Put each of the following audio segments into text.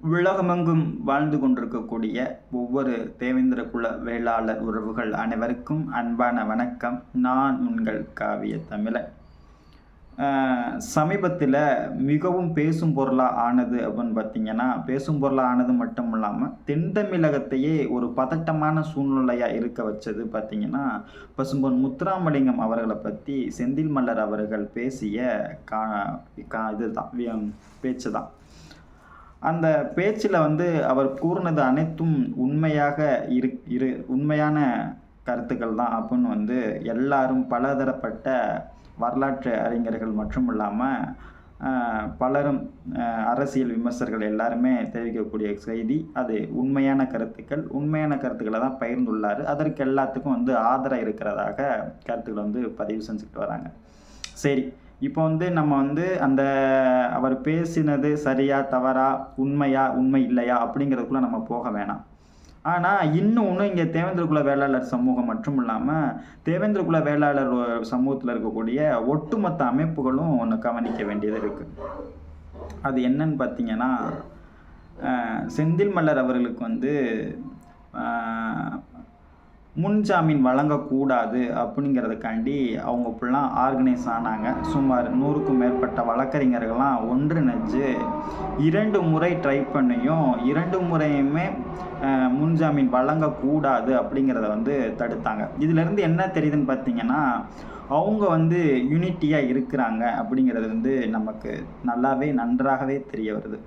உலகமெங்கும் வாழ்ந்து கொண்டிருக்கக்கூடிய ஒவ்வொரு தேவேந்திர குல வேளாளர் உறவுகள் அனைவருக்கும் அன்பான வணக்கம். நான் உங்கள் காவிய தமிழன். சமீபத்தில் மிகவும் பேசும் பொருளாக ஆனது அப்படின்னு பார்த்தீங்கன்னா பேசும் பொருளாக ஆனது மட்டும் இல்லாமல் தென் தமிழகத்தையே ஒரு பதட்டமான சூழ்நிலையாக இருக்க வச்சது பார்த்தீங்கன்னா பசும்பொன் முத்துராமலிங்கம் அவர்களை பற்றி செந்தில் மல்லர் அவர்கள் பேசிய கா கா இதுதான் பேச்சு தான் அந்த பேச்சில் வந்து அவர் கூறினது அனைத்தும் உண்மையாக இரு இரு உண்மையான கருத்துக்கள் தான் அப்புடின்னு வந்து எல்லாரும் பலதரப்பட்ட வரலாற்று அறிஞர்கள் மட்டும் இல்லாமல் பலரும் அரசியல் விமர்சகர்கள் எல்லாருமே தெரிவிக்கக்கூடிய செய்தி அது உண்மையான கருத்துக்கள். உண்மையான கருத்துக்களை தான் பகிர்ந்துள்ளார். அதற்கு எல்லாத்துக்கும் வந்து ஆதரவு இருக்கிறதாக கருத்துக்களை வந்து பதிவு செஞ்சுக்கிட்டு வராங்க. சரி. இப்போ வந்து நம்ம வந்து அந்த அவர் பேசினது சரியா தவறா உண்மையா உண்மை இல்லையா அப்படிங்கிறதுக்குள்ள நம்ம போக வேணாம். ஆனால் இன்னும் ஒன்று இங்கே தேவேந்திரகுல வேளாளர் சமூகம் மட்டும் இல்லாமல் தேவேந்திரகுல வேளாளர் சமூகத்தில் இருக்கக்கூடிய ஒட்டுமொத்த அமைப்புகளும் ஒன்று கவனிக்க வேண்டியது இருக்குது அது என்னன்னு பார்த்தீங்கன்னா செந்தில் மல்லர் அவர்களுக்கு வந்து முன்ஜாமீன் வழங்கக்கூடாது அப்படிங்கிறதுக்காண்டி அவங்க ஃபுல்லாக ஆர்கனைஸ் ஆனாங்க. சுமார் நூறுக்கும் மேற்பட்ட வழக்கறிஞர்கள்லாம் ஒன்றிணைஞ்சு இரண்டு முறை ட்ரை பண்ணியும் இரண்டு முறையுமே முன்ஜாமீன் வழங்கக்கூடாது அப்படிங்கிறத வந்து தடுத்தாங்க. இதிலேருந்து என்ன தெரியுதுன்னு பார்த்தீங்கன்னா அவங்க வந்து யூனிட்டியாக இருக்கிறாங்க அப்படிங்கிறது வந்து நமக்கு நல்லாவே நன்றாகவே தெரிய வருது.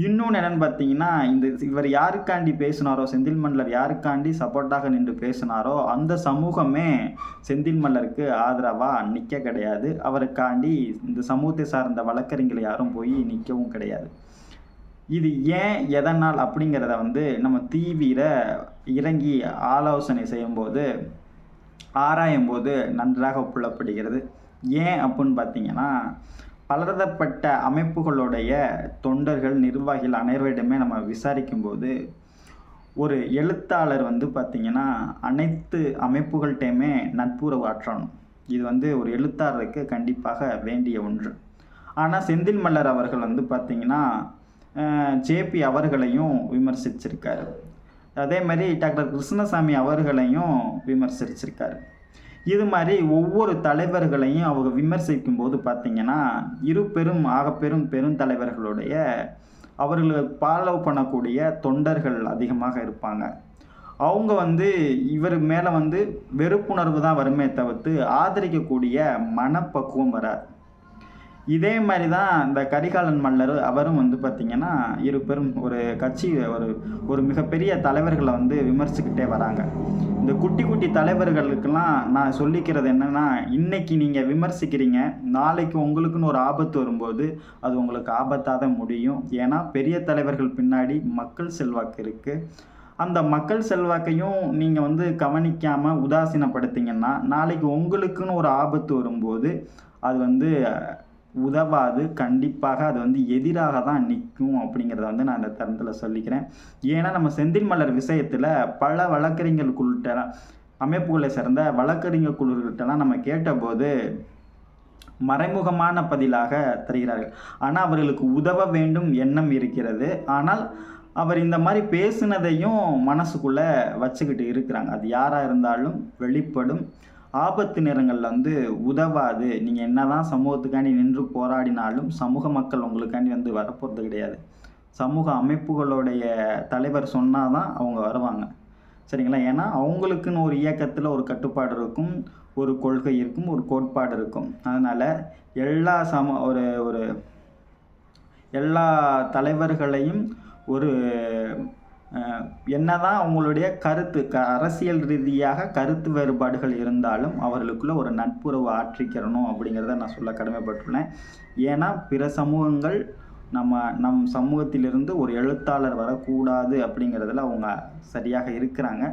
இன்னொன்று என்னென்னு பார்த்தீங்கன்னா இந்த இவர் யாருக்காண்டி பேசினாரோ செந்தில் மல்லர் யாருக்காண்டி சப்போர்ட்டாக நின்று பேசினாரோ அந்த சமூகமே செந்தில் மல்லருக்கு ஆதரவாக நிற்க கிடையாது. அவருக்காண்டி இந்த சமூகத்தை சார்ந்த வழக்கறிஞர்கள் யாரும் போய் நிற்கவும் கிடையாது. இது ஏன் எதனால் அப்படிங்கிறத வந்து நம்ம தீவிர இறங்கி ஆலோசனை செய்யும்போது ஆராயும் போது நன்றாக புலப்படுகிறது. ஏன் அப்படின்னு பார்த்தீங்கன்னா பலதரப்பட்ட அமைப்புகளுடைய தொண்டர்கள் நிர்வாகிகள் அனைவரிடமே நம்ம விசாரிக்கும்போது ஒரு எழுத்தாளர் வந்து பார்த்திங்கன்னா அனைத்து அமைப்புகள்கிட்டையுமே நட்புறவு ஆற்றணும். இது வந்து ஒரு எழுத்தாளருக்கு கண்டிப்பாக வேண்டிய ஒன்று. ஆனால் செந்தில் மல்லர் அவர்கள் வந்து பார்த்திங்கன்னா ஜேபி அவர்களையும் விமர்சிச்சிருக்காரு. அதே மாதிரி டாக்டர் கிருஷ்ணசாமி அவர்களையும் விமர்சிச்சிருக்காரு. இது மாதிரி ஒவ்வொரு தலைவர்களையும் அவங்க விமர்சிக்கும் போது பார்த்தீங்கன்னா இரு பெரும் ஆக பெரும் பெருந்தலைவர்களுடைய அவர்களை ஃபாலோ பண்ணக்கூடிய தொண்டர்கள் அதிகமாக இருப்பாங்க. அவங்க வந்து இவர் மேலே வந்து வெறுப்புணர்வு தான் வருமே தவிர்த்து ஆதரிக்கக்கூடிய மனப்பக்குவம் வராது. இதே மாதிரி தான் இந்த கரிகாலன் மன்னர் அவரும் வந்து பார்த்திங்கன்னா இரு பெரும் ஒரு கட்சி ஒரு ஒரு மிகப்பெரிய தலைவர்களை வந்து விமர்சிக்கிட்டே வராங்க. இந்த குட்டி குட்டி தலைவர்களுக்கெல்லாம் நான் சொல்லிக்கிறது என்னென்னா இன்றைக்கி நீங்கள் விமர்சிக்கிறீங்க நாளைக்கு உங்களுக்குன்னு ஒரு ஆபத்து வரும்போது அது உங்களுக்கு ஆபத்தாக தான் முடியும். ஏன்னா பெரிய தலைவர்கள் பின்னாடி மக்கள் செல்வாக்கு இருக்குது அந்த மக்கள் செல்வாக்கையும் நீங்கள் வந்து கவனிக்காமல் உதாசீனப்படுத்திங்கன்னா நாளைக்கு உங்களுக்குன்னு ஒரு ஆபத்து வரும்போது அது வந்து உதவாது கண்டிப்பாக அது வந்து எதிராக தான் நிற்கும் அப்படிங்கிறத வந்து நான் இந்த தருணத்தில் சொல்லிக்கிறேன். ஏன்னா நம்ம செந்தில் மலர் விஷயத்தில் பல வழக்கறிஞர் அமைப்புகளை சேர்ந்த வழக்கறிஞர் குழுக்கிட்டலாம் நம்ம கேட்டபோது மறைமுகமான பதிலாக தருகிறார்கள். ஆனால் அவர்களுக்கு உதவ வேண்டும் எண்ணம் இருக்கிறது. ஆனால் அவர் இந்த மாதிரி பேசுனதையும் மனசுக்குள்ளே வச்சுக்கிட்டு இருக்கிறாங்க. அது யாராக இருந்தாலும் வெளிப்படும். ஆபத்து நேரங்களில் வந்து உதவாது. நீங்கள் என்ன தான் சமூகத்துக்காண்டி நின்று போராடினாலும் சமூக மக்கள் உங்களுக்காண்டி வந்து வரப்போகிறது கிடையாது. சமூக அமைப்புகளுடைய தலைவர் சொன்னால் தான் அவங்க வருவாங்க. சரிங்களா? ஏன்னா அவங்களுக்குன்னு ஒரு இயக்கத்தில் ஒரு கட்டுப்பாடு இருக்கும் ஒரு கொள்கை இருக்கும் ஒரு கோட்பாடு இருக்கும். அதனால் எல்லா சம ஒரு ஒரு எல்லா தலைவர்களையும் ஒரு என்னதான் அவங்களுடைய கருத்து க அரசியல் ரீதியாக கருத்து வேறுபாடுகள் இருந்தாலும் அவர்களுக்குள்ள ஒரு நட்புறவு ஆற்றிக்கிறணும் அப்படிங்கிறத நான் சொல்ல கடமைப்பட்டுள்ளேன். ஏன்னா பிற சமூகங்கள் நம்ம நம் சமூகத்திலிருந்து ஒரு எழுத்தாளர் வரக்கூடாது அப்படிங்கிறதுல அவங்க சரியாக இருக்கிறாங்க.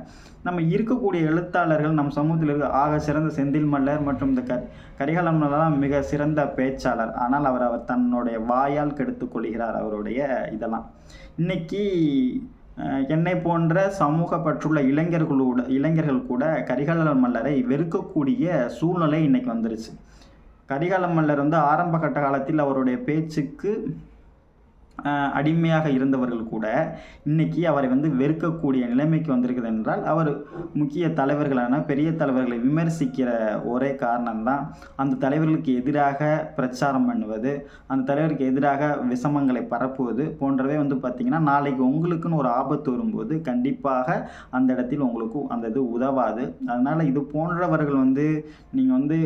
நம்ம இருக்கக்கூடிய எழுத்தாளர்கள் நம் சமூகத்தில் இருக்க. ஆக சிறந்த செந்தில் மல்லர் மற்றும் இந்த க கரிகாலம் மிக சிறந்த பேச்சாளர். ஆனால் அவர் அவர் தன்னுடைய வாயால் கெடுத்து கொள்கிறார் அவருடைய இதெல்லாம். இன்னைக்கு என்னை போன்ற சமூக பற்றுள்ள இளைஞர்களோட இளைஞர்கள் கூட கரிகால மல்லரை வெறுக்கக்கூடிய சூழ்நிலை இன்னைக்கு வந்துருச்சு. கரிகால மல்லர் வந்து ஆரம்ப கட்ட காலத்தில் அவருடைய பேச்சுக்கு அடிமையாக இருந்தவர்கள் கூட இன்னைக்கு அவரை வந்து வெறுக்கக்கூடிய நிலைமைக்கு வந்திருக்குது என்றால் அவர் முக்கிய தலைவர்களான பெரிய தலைவர்களை விமர்சிக்கிற ஒரே காரணம்தான் அந்த தலைவர்களுக்கு எதிராக பிரச்சாரம் பண்ணுவது அந்த தலைவருக்கு எதிராக விஷமங்களை பரப்புவது போன்றவை வந்து பார்த்திங்கன்னா நாளைக்கு உங்களுக்குன்னு ஒரு ஆபத்து வரும்போது கண்டிப்பாக அந்த இடத்தில் உங்களுக்கு அந்த இது உதவாது. அதனால் இது போன்றவர்கள் வந்து நீங்கள் வந்து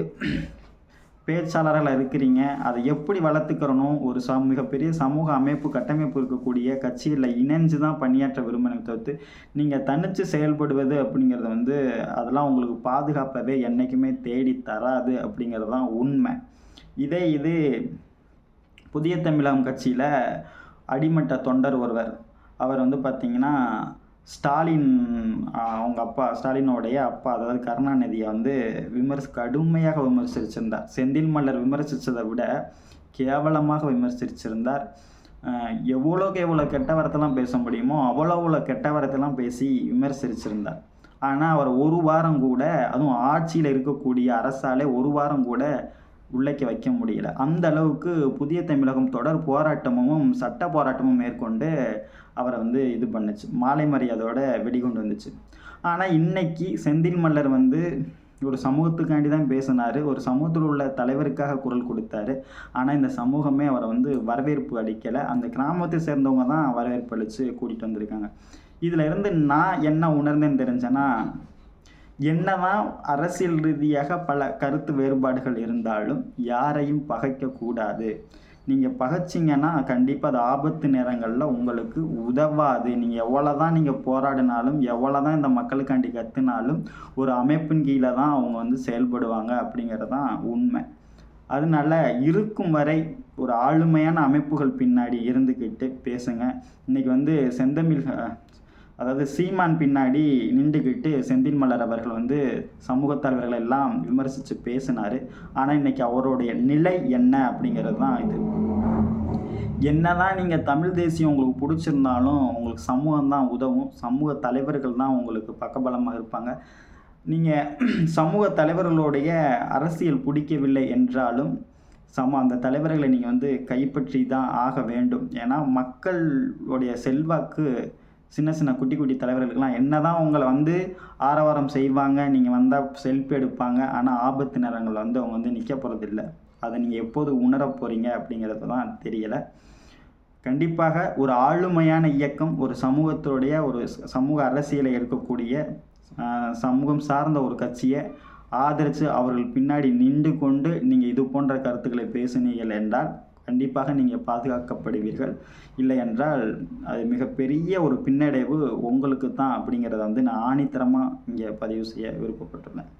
பேச்சாளராக இருக்கிறீங்க. அதை எப்படி வளர்த்துக்கிறணும்? ஒரு ச மிகப்பெரிய சமூக அமைப்பு கட்டமைப்பு இருக்கக்கூடிய கட்சிகளில் இணைஞ்சு தான் பணியாற்ற விரும்பினதை தவிர்த்து நீங்கள் தனித்து செயல்படுவது அப்படிங்கிறது வந்து அதெல்லாம் உங்களுக்கு பாதுகாப்பவே என்றைக்குமே தேடி தராது அப்படிங்கிறது தான் உண்மை. இதே இது புதிய தமிழகம் கட்சியில் அடிமட்ட தொண்டர் ஒருவர். அவர் வந்து பார்த்திங்கன்னா ஸ்டாலின் அவங்க அப்பா ஸ்டாலினோடைய அப்பா அதாவது கருணாநிதியை வந்து விமர்சி கடுமையாக விமர்சிச்சிருந்தார். செந்தில் மல்லர் விமர்சித்ததை விட கேவலமாக விமர்சிச்சிருந்தார். எவ்வளோக்கு எவ்வளோ கெட்ட வார்த்தைலாம் பேச முடியுமோ அவ்வளோ அவ்வளோ கெட்ட வார்த்தைலாம் பேசி விமர்சிச்சிருந்தார். ஆனால் அவர் ஒரு வாரம் கூட அதுவும் ஆட்சியில் இருக்கக்கூடிய அரசாலே ஒரு வாரம் கூட உள்ளக்க வைக்க முடியல. அந்த அளவுக்கு புதிய தமிழகம் தொடர் போராட்டமும் சட்ட போராட்டமும் மேற்கொண்டு அவரை வந்து இது பண்ணுச்சு. மாலை மரியாதையோட வெடிகொண்டு வந்துச்சு. ஆனால் இன்னைக்கு செந்தில் மல்லர் வந்து ஒரு சமூகத்துக்காண்டி தான் பேசினார். ஒரு சமூகத்தில் உள்ள தலைவருக்காக குரல் கொடுத்தாரு. ஆனால் இந்த சமூகமே அவரை வந்து வரவேற்பு அளிக்கலை. அந்த கிராமத்தை சேர்ந்தவங்க தான் வரவேற்பு அளித்து கூட்டிகிட்டு வந்திருக்காங்க. இதில் இருந்து நான் என்ன உணர்ந்தேன்னு தெரிஞ்சேன்னா என்னதான் அரசியல் ரீதியாக பல கருத்து வேறுபாடுகள் இருந்தாலும் யாரையும் பகைக்கக்கூடாது நீங்கள் பகைச்சிங்கன்னா கண்டிப்பாக அது ஆபத்து நேரங்களில் உங்களுக்கு உதவாது. நீங்கள் எவ்வளோ தான் நீங்கள் போராடினாலும் எவ்வளோ தான் இந்த மக்களுக்காண்டி கற்றுனாலும் ஒரு அமைப்பின் கீழே தான் அவங்க வந்து செயல்படுவாங்க அப்படிங்கிறது தான் உண்மை. அதனால இருக்கும் வரை ஒரு ஆளுமையான அமைப்புகள் பின்னாடி இருந்துக்கிட்டு பேசுங்க. இன்னைக்கு வந்து செந்தமிழ் அதாவது சீமான் பின்னாடி நின்றுக்கிட்டு செந்தில் மலர் அவர்கள் வந்து சமூக தலைவர்களை எல்லாம் விமர்சித்து பேசினார். ஆனால் இன்னைக்கு அவருடைய நிலை என்ன அப்படிங்கிறது தான் இது. என்னதான் நீங்கள் தமிழ் தேசியம் உங்களுக்கு பிடிச்சிருந்தாலும் உங்களுக்கு சமூகம் தான் உதவும். சமூக தலைவர்கள் தான் உங்களுக்கு பக்கபலமாக இருப்பாங்க. நீங்கள் சமூக தலைவர்களுடைய அரசியல் பிடிக்கவில்லை என்றாலும் சம அந்த தலைவர்களை நீங்கள் வந்து கைப்பற்றி தான் ஆக வேண்டும். ஏன்னா மக்களுடைய செல்வாக்கு சின்ன சின்ன குட்டி குட்டி தலைவர்களுக்கெல்லாம் என்னதான் உங்களை வந்து ஆரவாரம் செய்வாங்க நீங்கள் வந்தால் செல்ஃபி எடுப்பாங்க ஆனால் ஆபத்து நேரங்களில் வந்து அவங்க வந்து நிற்க போகிறதில்ல அதை நீங்கள் எப்போது உணர போகிறீங்க அப்படிங்கிறது தான் தெரியலை. கண்டிப்பாக ஒரு ஆளுமையான இயக்கம் ஒரு சமூகத்துடைய ஒரு சமூக அரசியலை இருக்கக்கூடிய சமூகம் சார்ந்த ஒரு கட்சியை ஆதரித்து அவர்கள் பின்னாடி நின்று கொண்டு நீங்கள் இது போன்ற கருத்துக்களை பேசுனீர்கள் என்றால் கண்டிப்பாக நீங்கள் பாதுகாக்கப்படுவீர்கள். இல்லை என்றால் அது மிகப்பெரிய ஒரு பின்னடைவு உங்களுக்கு தான் அப்படிங்கிறத வந்து நான் ஆணித்தரமாக இங்கே பதிவு செய்ய விருப்பப்பட்டுள்ளேன்.